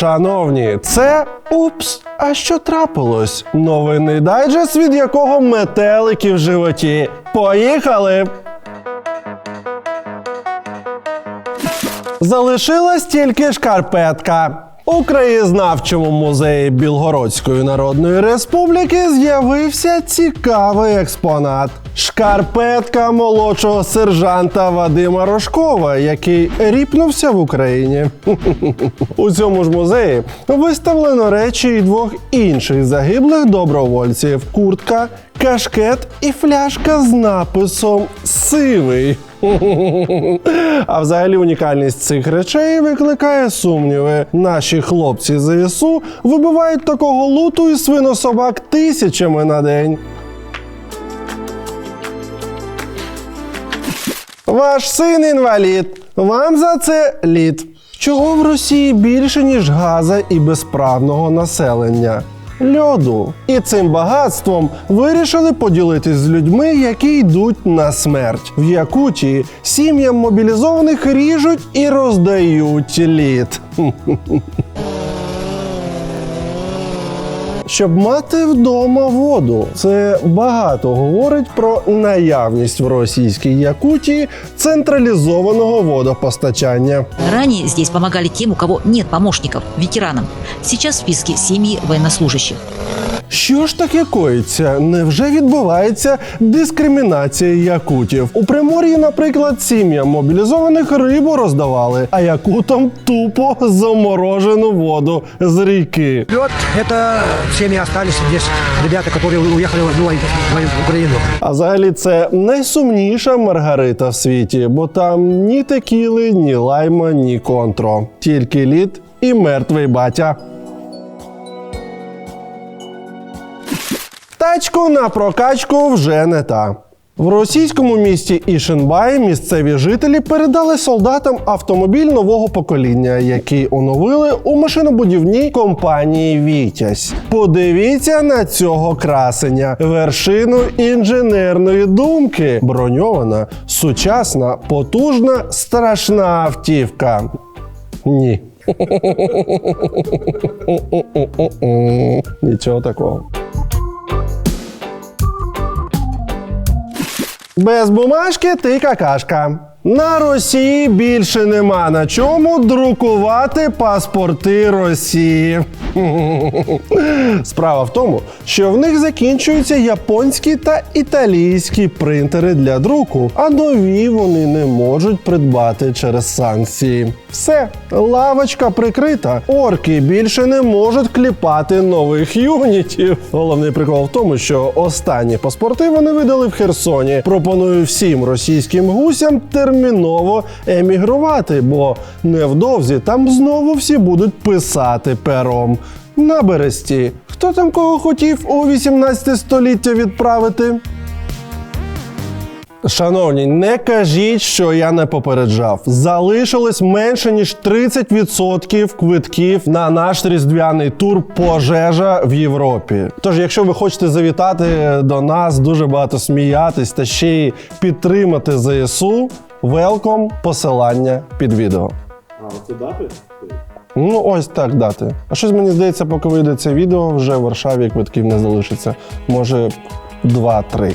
Шановні, це упс. А що трапилось? Новинний дайджест, від якого метелики в животі. Поїхали! Залишилась тільки шкарпетка. У краєзнавчому музеї Білгородської Народної Республіки з'явився цікавий експонат. Шкарпетка молодшого сержанта Вадима Рожкова, який ріпнувся в Україні. У цьому ж музеї виставлено речі й двох інших загиблих добровольців: куртка, кашкет і фляжка з написом Сивий. А взагалі унікальність цих речей викликає сумніви. Наші хлопці з ЗСУ вибивають такого луту і свинособак тисячами на день. Ваш син інвалід. Вам за це лід. Чого в Росії більше, ніж газа і безправного населення? Льоду. І цим багатством вирішили поділитись з людьми, які йдуть на смерть. В Якутії сім'ям мобілізованих ріжуть і роздають лід. Щоб мати вдома воду, це багато говорить про наявність в російській Якутії централізованого водопостачання. Ранее здесь помогали тем, у кого нет помощников, ветеранам. Сейчас в списке семьи военнослужащих. Що ж таке коїться? Невже відбувається дискримінація якутів? У Примор'ї, наприклад, сім'ям мобілізованих рибу роздавали, а якутам тупо заморожену воду з ріки. Лед – это семьи остались здесь, ребята, которые уехали в, в Украину. А взагалі це найсумніша Маргарита в світі, бо там ні текіли, ні лайма, ні контро. Тільки лід і мертвий батя. Тачку на прокачку вже не та. В російському місті Ішенбай місцеві жителі передали солдатам автомобіль нового покоління, який оновили у машинобудівній компанії Вітязь. Подивіться на цього красення, вершину інженерної думки. Броньована, сучасна, потужна, страшна автівка. Ні. Нічого такого. Без бумажки ти какашка. На Росії більше нема на чому друкувати паспорти Росії. Справа в тому, що в них закінчуються японські та італійські принтери для друку, а нові вони не можуть придбати через санкції. Все, лавочка прикрита. Орки більше не можуть кліпати нових юнітів. Головний прикол в тому, що останні паспорти вони видали в Херсоні. Пропоную всім російським гусям терміново емігрувати, бо невдовзі там знову всі будуть писати пером. На бересті. Хто там кого хотів у 18 століття відправити? Шановні, не кажіть, що я не попереджав. Залишилось менше ніж 30% квитків на наш різдвяний тур Пожежа в Європі. Тож, якщо ви хочете завітати до нас, дуже багато сміятись та ще й підтримати ЗСУ, велком, посилання під відео. А, оце дати? Ну, ось так дати. А щось мені здається, поки вийде це відео, вже в Варшаві квитків не залишиться. Може, два-три.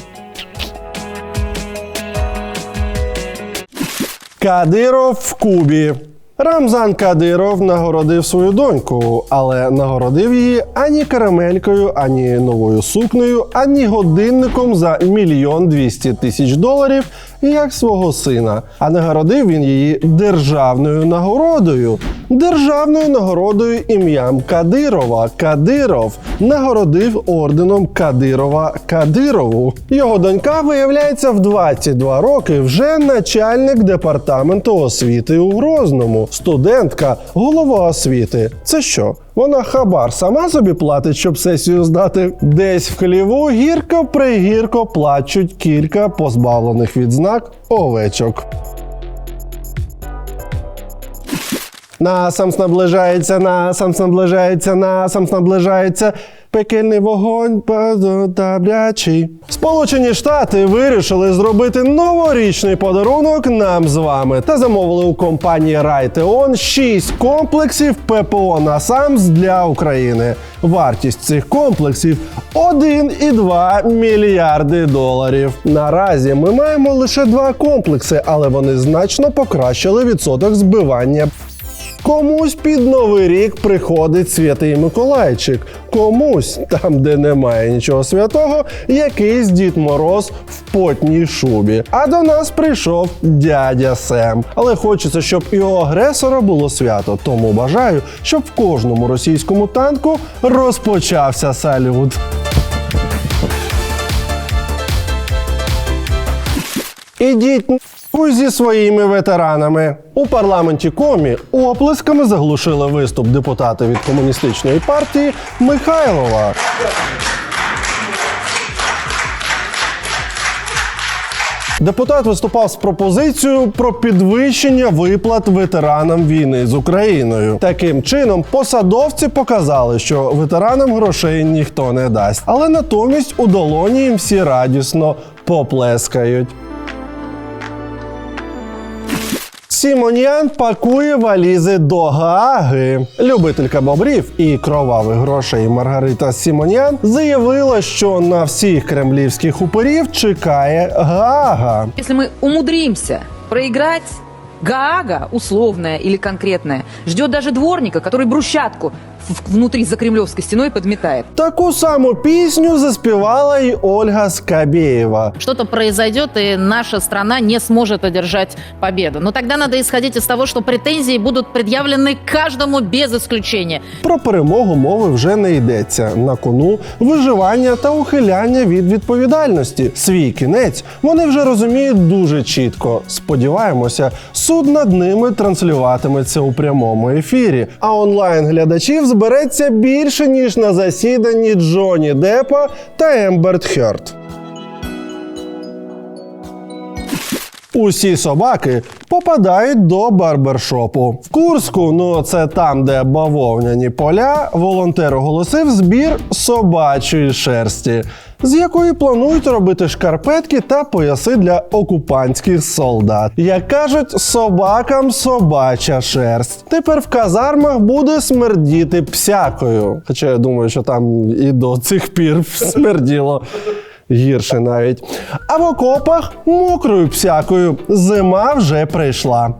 Кадиров в Кубі. Рамзан Кадиров нагородив свою доньку, але нагородив її ані карамелькою, ані новою сукнею, ані годинником за мільйон двісті тисяч доларів, як свого сина. А нагородив він її державною нагородою. Державною нагородою ім'ям Кадирова. Кадиров нагородив орденом Кадирова Кадирову. Його донька, виявляється, в 22 роки вже начальник департаменту освіти у Грозному. Студентка, голова освіти. Це що? Вона хабар сама собі платить, щоб сесію здати. Десь в хліву гірко пригірко плачуть кілька позбавлених відзнак овечок. Насамс наближається, насамс наближається, насамс наближається. Пекельний вогонь добрячий. Сполучені Штати вирішили зробити новорічний подарунок нам з вами та замовили у компанії Raytheon 6 комплексів ППО НАСАМС для України. Вартість цих комплексів 1,2 мільярди доларів. Наразі ми маємо лише два комплекси, але вони значно покращили відсоток збивання. Комусь під новий рік приходить святий Миколайчик, комусь, там, де немає нічого святого, якийсь Дід Мороз в потній шубі. А до нас прийшов дядя Сем. Але хочеться, щоб і у агресора було свято. Тому бажаю, щоб в кожному російському танку розпочався салют. Ідіть зі своїми ветеранами. У парламенті комі оплесками заглушили виступ депутата від комуністичної партії Михайлова. Депутат виступав з пропозицією про підвищення виплат ветеранам війни з Україною. Таким чином, посадовці показали, що ветеранам грошей ніхто не дасть, але натомість у долоні їм всі радісно поплескають. Сімонян пакує валізи до Гааги. Любителька бобрів і кровавих грошей Маргарита Сімонян заявила, що на всіх кремлівських уперів чекає Гаага. Якщо ми умудримося проіграти, Гаага, условная или конкретная, ждет даже дворника, который брусчатку в- внутри за кремлевской стеной подметает. Таку саму пісню заспівала й Ольга Скабєєва. что-то произойдет, и наша страна не сможет одержать победу. Но тогда надо исходить из того, что претензии будут предъявлены каждому без исключения. Про перемогу мови вже не йдеться. На кону виживання та ухиляння від відповідальності. Свій кінець вони вже розуміють дуже чітко. Сподіваємося, суд над ними транслюватиметься у прямому ефірі. А онлайн глядачів збереться більше ніж на засіданні Джоні Деппа та Емберт Херт. Усі собаки попадають до барбершопу. В Курську, ну це там, де бавовняні поля, волонтер оголосив збір собачої шерсті, з якої планують робити шкарпетки та пояси для окупантських солдат. Як кажуть, собакам собача шерсть. Тепер в казармах буде смердіти псякою. Хоча я думаю, що там і до цих пір смерділо. Гірше навіть. А в окопах мокрою псякою. Зима вже прийшла.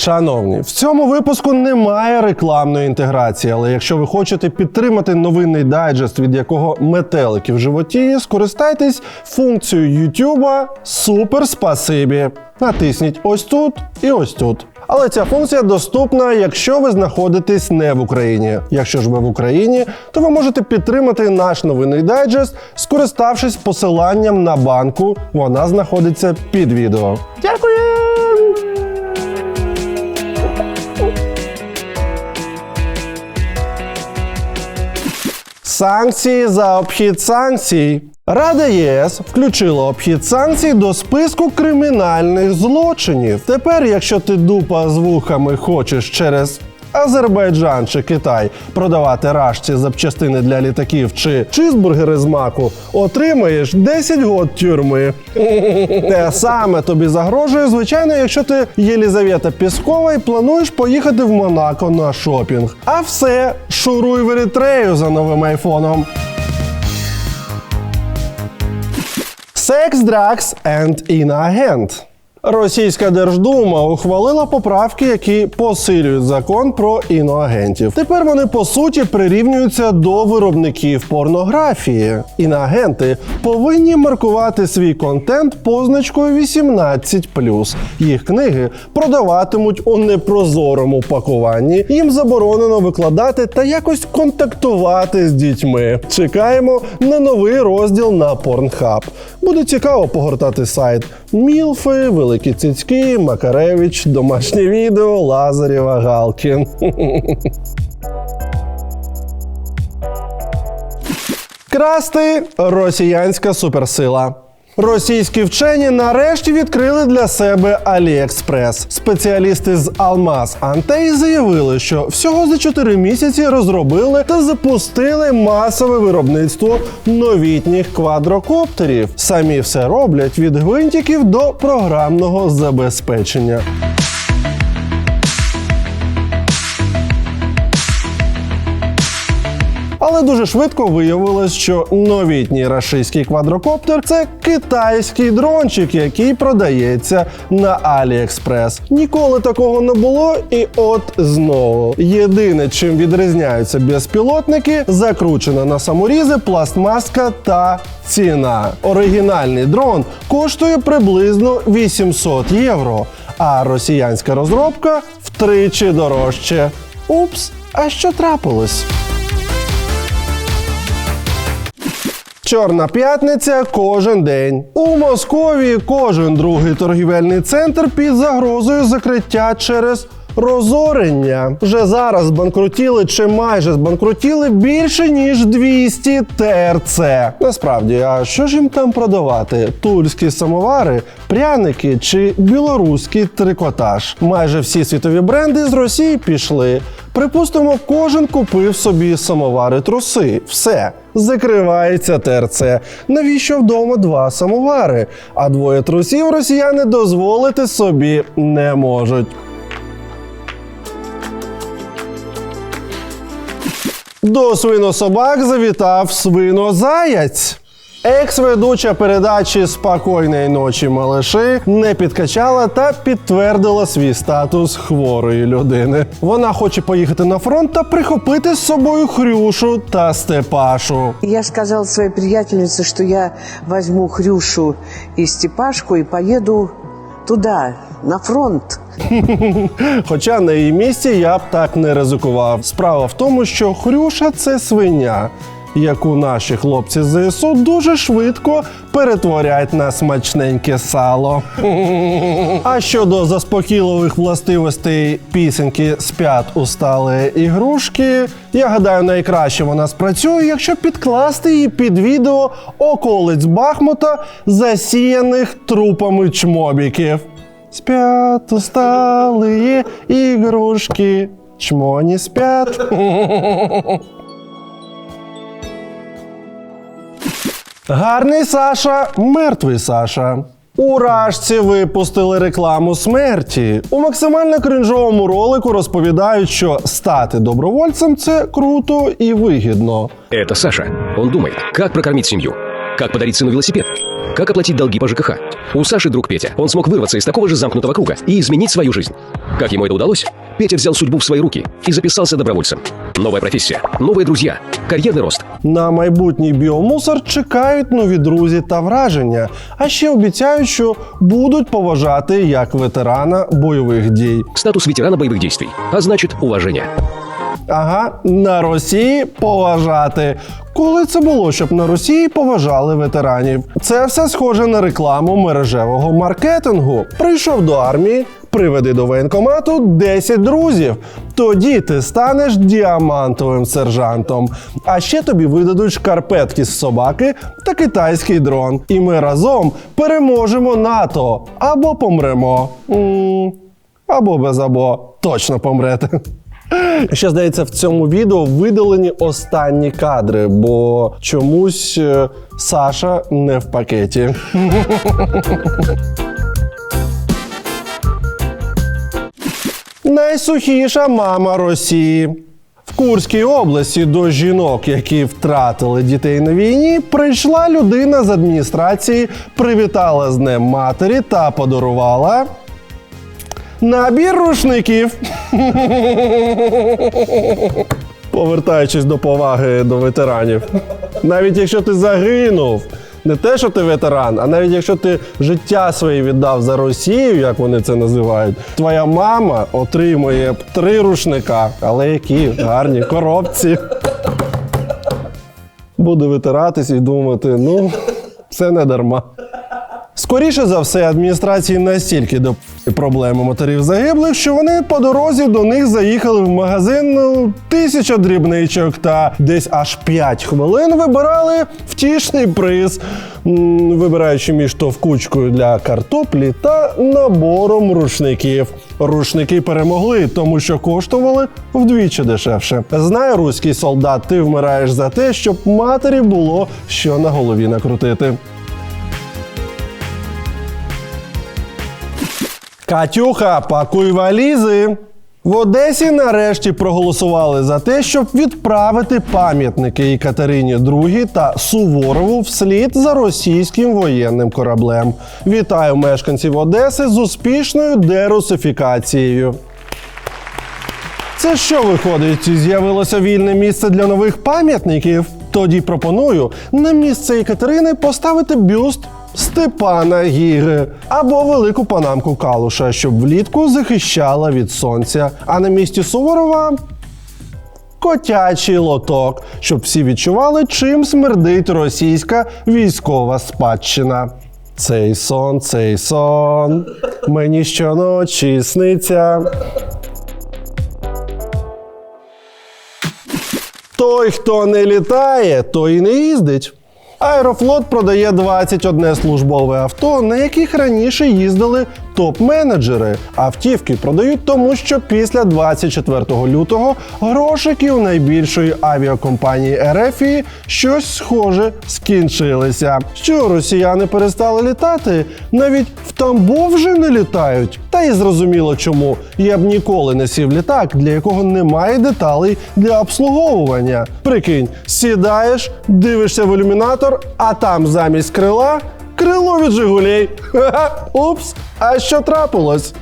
Шановні, в цьому випуску немає рекламної інтеграції, але якщо ви хочете підтримати новинний дайджест, від якого метелики в животі, скористайтесь функцією YouTube Супер Спасибі. Натисніть ось тут і ось тут. Але ця функція доступна, якщо ви знаходитесь не в Україні. Якщо ж ви в Україні, то ви можете підтримати наш новинний дайджест, скориставшись посиланням на банку. Вона знаходиться під відео. Дякую! Санкції за обхід санкцій. Рада ЄС включила обхід санкцій до списку кримінальних злочинів. Тепер, якщо ти дупа з вухами хочеш через Азербайджан чи Китай продавати рашці запчастини для літаків чи чизбургери з маку, отримаєш 10 год тюрми. Те саме тобі загрожує, звичайно, якщо ти Єлізавета Піскова і плануєш поїхати в Монако на шопінг. А все, шуруй в Еритрею за новим айфоном. sex, drugs and in a hand. Російська Держдума ухвалила поправки, які посилюють закон про іноагентів. Тепер вони по суті прирівнюються до виробників порнографії. Іноагенти повинні маркувати свій контент позначкою 18+. Їх книги продаватимуть у непрозорому пакуванні. Їм заборонено викладати та якось контактувати з дітьми. Чекаємо на новий розділ на Pornhub. Буде цікаво погортати сайт Мілфи, Великі Цицьки, Макаревич, домашнє відео, Лазарєва, Галкін. Красти росіянська суперсила. Російські вчені нарешті відкрили для себе Аліекспрес. Спеціалісти з Алмаз Антей заявили, що всього за 4 місяці розробили та запустили масове виробництво новітніх квадрокоптерів. Самі все роблять від гвинтиків до програмного забезпечення. Але дуже швидко виявилось, що новітній рашистський квадрокоптер це китайський дрончик, який продається на AliExpress. Ніколи такого не було, і от знову. Єдине, чим відрізняються безпілотники, закручена на саморізи, пластмаска та ціна. Оригінальний дрон коштує приблизно 800 євро, а росіянська розробка втричі дорожче. Упс, а що трапилось? Чорна п'ятниця кожен день. У Московії кожен другий торгівельний центр під загрозою закриття через розорення. Вже зараз збанкрутіли чи майже збанкрутіли більше ніж 200 ТРЦ. Насправді, а що ж їм там продавати? Тульські самовари, пряники чи білоруський трикотаж? Майже всі світові бренди з Росії пішли. Припустимо, кожен купив собі самовари труси. Все. Закривається ТРЦ. Навіщо вдома два самовари? А двоє трусів росіяни дозволити собі не можуть. До свинособак завітав свинозаяць. Екс-ведуча передачі Спокійної ночі малиші не підкачала та підтвердила свій статус хворої людини. Вона хоче поїхати на фронт та прихопити з собою Хрюшу та Степашу. Я сказал своей приятельнице, что я возьму Хрюшу и Степашку и поеду туда, на фронт. Хоча на її місці я б так не ризикував. Справа в тому, що Хрюша це свиня, яку наші хлопці ЗСУ дуже швидко перетворять на смачненьке сало. А щодо заспокійливих властивостей пісеньки спят устали ігрушки, я гадаю, найкраще вона спрацює, якщо підкласти її під відео околиць Бахмута, засіяних трупами чмобіків. Спят усталые игрушки, чмо не спят. Гарний Саша, мертвий Саша. У Рашці випустили рекламу смерті. У максимально кринжовому ролику розповідають, що стати добровольцем це круто і вигідно. Это Саша. Он думает, как прокормить семью, как подарить сыну велосипед, как оплатить долги по ЖКХ. У Саши друг Петя. Он смог вырваться из такого же замкнутого круга и изменить свою жизнь. Как ему это удалось? Петя взял судьбу в свои руки и записался добровольцем. Новая профессия, новые друзья, карьерный рост. На майбутній біомусор чекають нові друзі та враження, а ще обіцяють, що будуть поважати як ветерана бойових дій. Статус ветерана боевых действий, а значит уважение. Ага, на Росії поважати. Коли це було, щоб на Росії поважали ветеранів? Це все схоже на рекламу мережевого маркетингу. Прийшов до армії, приведи до воєнкомату 10 друзів. Тоді ти станеш діамантовим сержантом. А ще тобі видадуть шкарпетки з собаки та китайський дрон. І ми разом переможемо НАТО або помремо. або без або точно помрете. Ще здається, в цьому відео видалені останні кадри, бо чомусь е, Саша не в пакеті. Найсухіша мама Росії. В Курській області до жінок, які втратили дітей на війні, прийшла людина з адміністрації, привітала з Днем матері та подарувала набір рушників. Повертаючись до поваги до ветеранів. Навіть якщо ти загинув, не те, що ти ветеран, а навіть якщо ти життя своє віддав за Росію, як вони це називають, твоя мама отримує три рушника, але які гарні коробці. Буде витиратись і думати, ну, все не дарма. Скоріше за все, адміністрації настільки доп Проблема моторів загиблих, що вони по дорозі до них заїхали в магазин ну, тисяча дрібничок та десь аж 5 хвилин вибирали втішний приз, вибираючи між товкучкою для картоплі та набором рушників. Рушники перемогли, тому що коштували вдвічі дешевше. Знай, руський солдат, ти вмираєш за те, щоб матері було що на голові накрутити. Катюха, пакуй валізи. В Одесі нарешті проголосували за те, щоб відправити пам'ятники Екатерині II та Суворову вслід за російським воєнним кораблем. Вітаю мешканців Одеси з успішною дерусифікацією. Це що виходить? З'явилося вільне місце для нових пам'ятників? Тоді пропоную на місце Екатерини поставити бюст Степана Гіги або велику панамку Калуша, щоб влітку захищала від сонця. А на місці Суворова котячий лоток, щоб всі відчували, чим смердить російська військова спадщина. Цей сон, цей сон, мені щоночі сниться. Той, хто не літає, той і не їздить. Аерофлот продає 21 службове авто, на яких раніше їздили топ-менеджери. Автівки продають тому, що після 24 лютого грошики у найбільшої авіакомпанії Ерефії щось схоже скінчилися. Що росіяни перестали літати? Навіть в Тамбов вже не літають. Та й зрозуміло чому. Я б ніколи не сів літак, для якого немає деталей для обслуговування. Прикинь, сідаєш, дивишся в ілюмінатор, а там замість крила крило від Жигулей. Ха-ха, Упс, а що трапилось?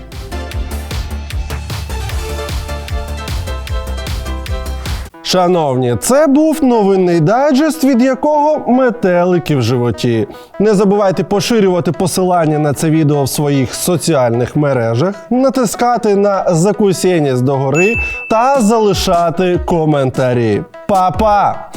Шановні, це був новинний дайджест, від якого метелики в животі. Не забувайте поширювати посилання на це відео в своїх соціальних мережах, натискати на закусєність догори та залишати коментарі. Па-па!